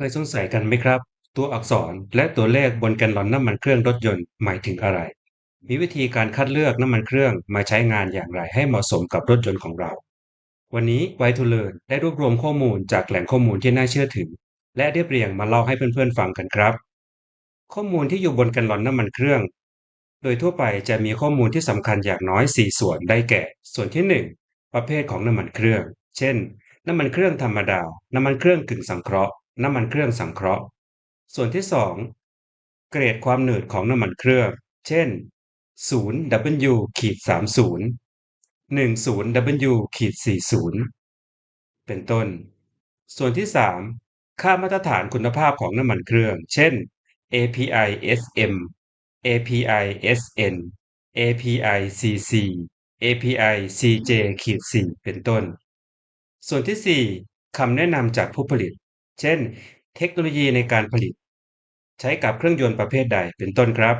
เคยสงสัยกันไหมครับ ตัวอักษรและตัวเลขบนแกนลอนน้ำมันเครื่องรถยนต์หมายถึงอะไร มีวิธีการคัดเลือกน้ำมันเครื่องมาใช้งานอย่างไรให้เหมาะสมกับรถยนต์ของเรา วันนี้ไวทูเล r n ได้รวบรวมข้อมูลจากแหล่งข้อมูลที่น่าเชื่อถือ และเรียบเรียงมาเล่าให้เพื่อนๆฟังกันครับ ข้อมูลที่อยู่บนแกนลอนน้ำมันเครื่อง โดยทั่วไปจะมีข้อมูลที่สำคัญอย่างน้อย 4 ส่วนได้แก่ ส่วนที่ 1 ประเภทของน้ำมันเครื่อง เช่น น้ำมันเครื่องธรรมดา น้ำมันเครื่องกึ่งสังเคราะห์ น้ำมันเครื่องสังเคราะห์ ส่วนที่ 2 เกรดความหนืดของน้ำมันเครื่อง เช่น 0W ขีด30 10W ขีด40 เป็นต้น ส่วนที่ 3 ค่ามาตรฐานคุณภาพของน้ำมันเครื่อง เช่น API SM API SN API CC API CJ ขีด4เป็นต้น ส่วนที่ 4คำแนะนำจากผู้ผลิต เช่น เทคโนโลยีในการผลิต ใช้กับเครื่องยนต์ประเภทใด เป็นต้นครับ